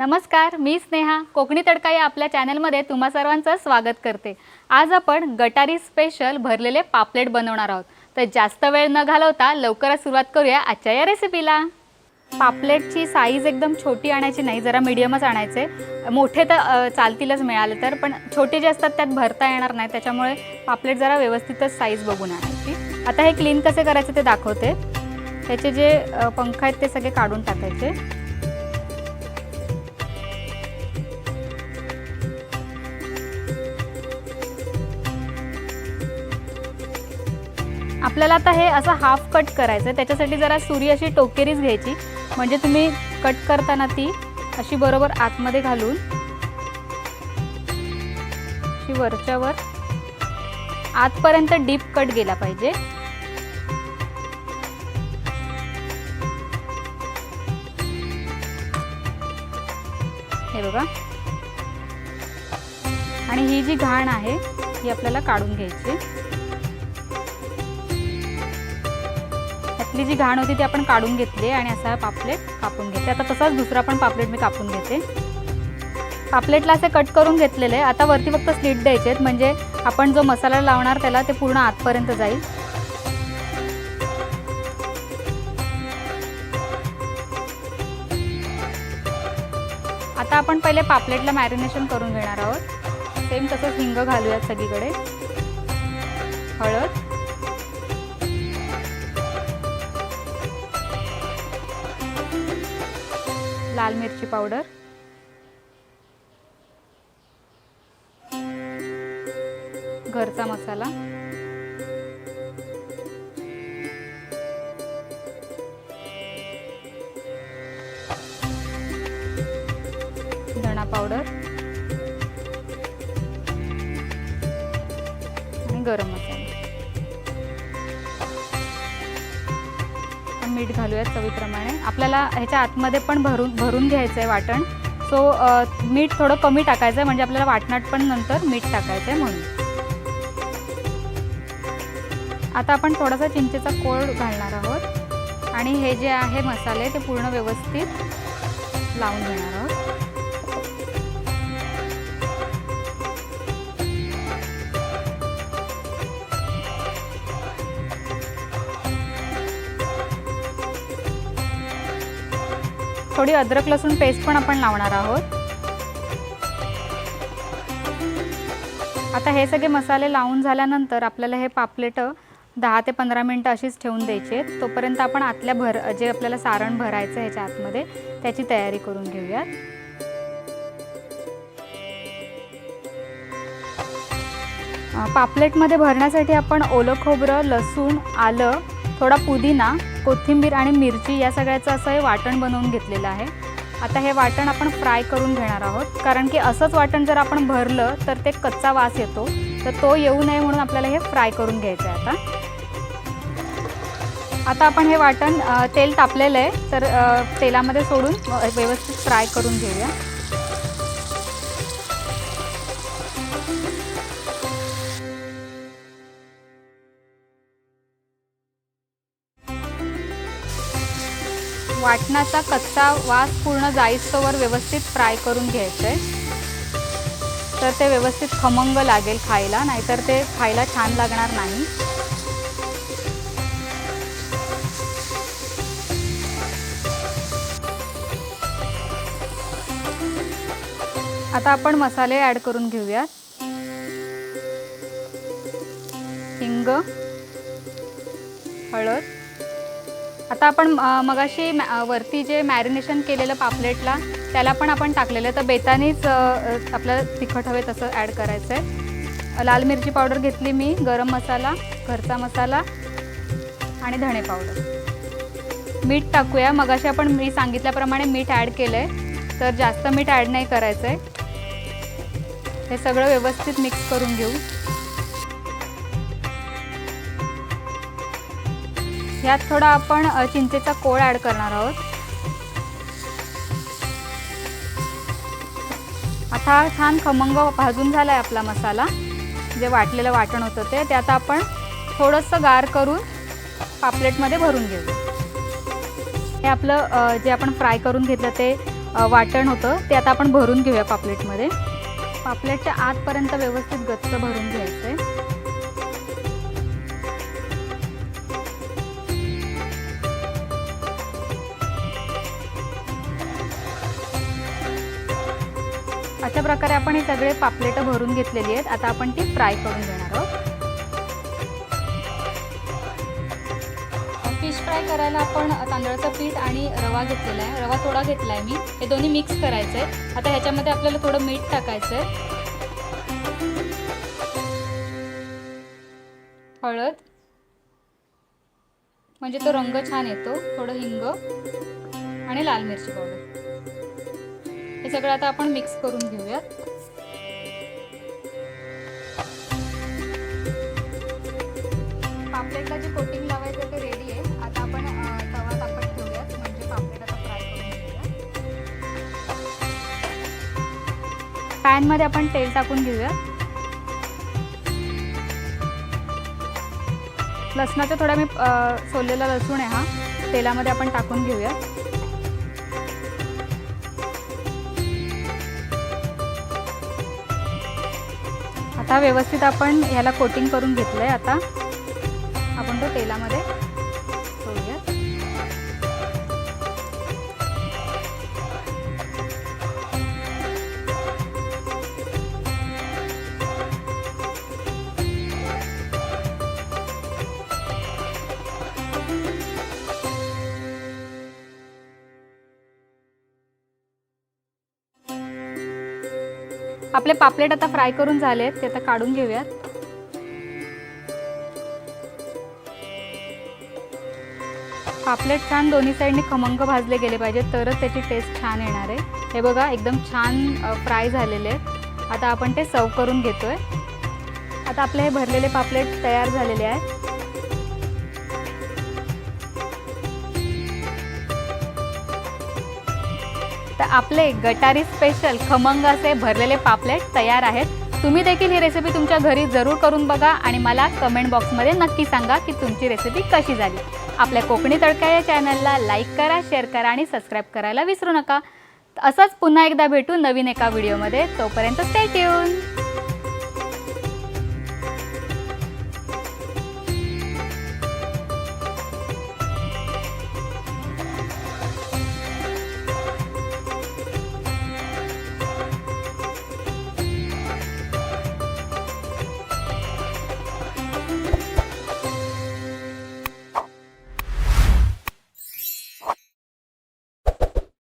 नमस्कार मी स्नेहा. कोकणी तडका या आपल्या चॅनलमध्ये तुम्हा सर्वांचं स्वागत करते. आज आपण गटारी स्पेशल भरलेले पापलेट बनवणार आहोत. तर जास्त वेळ न घालवता लवकरच सुरुवात करूया आजच्या या रेसिपीला पापलेटची साईज एकदम छोटी आणायची नाही जरा मिडियमच आणायचे. मोठे तर चालतीलच मिळाले तर पण छोटे जे असतात त्यात भरता येणार नाही त्याच्यामुळे पापलेट जरा व्यवस्थितच साईज बघून आणायची. आता हे क्लीन कसे करायचे ते दाखवते. त्याचे जे पंख आहेत ते सगळे काढून टाकायचे. आपल्याला आता हे असं हाफ कट करायचं आहे त्याच्यासाठी जरा सुरी अशी टोकेरीच घ्यायची. म्हणजे तुम्ही कट करताना ती अशी बरोबर आतमध्ये घालून अशी वरच्यावर आतपर्यंत डीप कट गेला पाहिजे. हे बघा. आणि ही जी घाण आहे ही आपल्याला काढून घ्यायची. आपली जी घाण होती ती आपण काढून घेतली आणि असा पापलेट कापून घेते आता तसाच दुसरा पण पापलेट मी कापून घेते. पापलेटला असे कट करून घेतलेले. आहे. आता वरती फक्त स्लीट द्यायचे आहेत. म्हणजे आपण जो मसाला लावणार त्याला ते पूर्ण आतपर्यंत जाईल. आता आपण पहिले पापलेटला मॅरिनेशन करून घेणार आहोत. सेम तसंच हिंग घालूयात सगळीकडे. हळद. लाल मिरची पावडर. घरचा मसाला. धणा पावडर. आणि गरम मसाला. मीठ घालूयात चवीप्रमाणे. आपल्याला ह्याच्या आतमध्ये पण भरून भरून घ्यायचं आहे वाटण सो मीठ थोडं कमी टाकायचं आहे म्हणजे आपल्याला वाटणात पण नंतर मीठ टाकायचं आहे म्हणून. आता आपण थोडासा चिंचेचा कोळ घालणार आहोत. आणि हे जे आहे मसाले ते पूर्ण व्यवस्थित लावून घेणार आहोत. थोडी अद्रक लसूण पेस्ट पण आपण लावणार आहोत. आता हे सगळे मसाले लावून झाल्यानंतर आपल्याला हे पापलेटं दहा ते पंधरा मिनटं अशीच ठेवून द्यायची आहेत. तोपर्यंत आपण आतल्या भर जे आपल्याला सारण भरायचं आहे ह्याच्या आतमध्ये त्याची तयारी करून घेऊयात. पापलेटमध्ये भरण्यासाठी आपण ओलं खोबरं लसूण आलं थोडा पुदिना कोथिंबीर आणि मिरची या सगळ्याचं असं हे वाटण बनवून घेतलेलं आहे. आता हे वाटण आपण फ्राय करून घेणार आहोत. कारण की असंच वाटण जर आपण भरलं तर ते कच्चा वास येतो. तर तो येऊ नये म्हणून आपल्याला हे फ्राय करून घ्यायचं आहे आता. आता आपण हे वाटण तेल तापलेलं आहे. तर तेलामध्ये सोडून व्यवस्थित फ्राय करून घेऊया. वाटणाचा कच्चा वास पूर्ण जाईस्तोवर व्यवस्थित फ्राय करून घ्यायचं आहे तर ते व्यवस्थित खमंग लागेल खायला नाहीतर ते खायला छान लागणार नाही. आता आपण मसाले ॲड करून घेऊयात. हिंग हळद आता आपण मगाशी मॅ- वरती जे मॅरिनेशन केलेलं पापलेटला त्याला पण आपण टाकलेलं आहे. तर बेतानीच आपलं आपल्याला तिखट हवे तसं ॲड करायचं आहे लाल मिरची पावडर घेतली मी गरम मसाला घरचा मसाला आणि धणे पावडर. मीठ टाकूया. मगाशी आपण मी सांगितल्याप्रमाणे मीठ ॲड केलं आहे तर जास्त मीठ ॲड नाही करायचं आहे हे सगळं व्यवस्थित मिक्स करून घेऊ. ह्यात थोडा आपण चिंचेचा कोळ ॲड करणार आहोत. आता छान खमंग भाजून झाला आहे आपला मसाला. जे वाटलेलं वाटण होतं ते ते आता आपण थोडंसं गार करून पापलेटमध्ये भरून घेऊ. हे आपलं जे आपण फ्राय करून घेतलं ते वाटण होतं ते आता आपण भरून घेऊया पापलेटमध्ये. पापलेटच्या आतपर्यंत व्यवस्थित गच्च भरून घ्यायचं आहे अशा प्रकारे आपण हे सगळे पापलेटं भरून घेतलेली आहेत. आता आपण ती फ्राय करून घेणार आहोत. फिश फ्राय करायला आपण तांदळाचं पीठ आणि रवा घेतलेला आहे. रवा थोडा घेतला आहे मी. हे दोन्ही मिक्स करायचं आहे आता ह्याच्यामध्ये आपल्याला थोडं मीठ टाकायचं आहे हळद. म्हणजे तो रंग छान येतो. थोडं हिंग. आणि लाल मिरची पावडर. हे सगळं आता आपण मिक्स करून घेऊयात. पापलेटला जे कोटिंग लावायचं ते रेडी आहे. आता आपण तवा तापत ठेवूयात. म्हणजे पापलेट आता फ्राय करून घेऊया पॅनमध्ये आपण तेल टाकून घेऊयात. लसणाचा थोडा मी सोललेला लसूण आहे हा. तेलामध्ये आपण टाकून घेऊया आता व्यवस्थित आपण ह्याला कोटिंग करून घेतलं आहे आता. आपण तो तेलामध्ये आपले पापलेट आता फ्राय करून झाले आहेत ते आता काढून घेऊयात. पापलेट छान दोन्ही साईडने खमंग भाजले गेले पाहिजेत तरच त्याची टेस्ट छान येणार आहे. हे बघा एकदम छान फ्राय झालेले आहेत. आता आपण ते सर्व करून घेतोय. आता आपले हे भरलेले पापलेट तयार झालेले आहेत. तर आपले गटारी स्पेशल खमंग असे भरलेले पापलेट तयार आहेत. तुम्ही देखील ही रेसिपी तुमच्या घरी जरूर करून बघा आणि मला कमेंट बॉक्समध्ये नक्की सांगा की तुमची रेसिपी कशी झाली. आपल्या कोकणी तडका या चॅनलला लाईक करा शेअर करा आणि सबस्क्राईब करायला विसरू नका. असंच पुन्हा एकदा भेटू नवीन एका व्हिडिओमध्ये तोपर्यंत स्टे ट्यून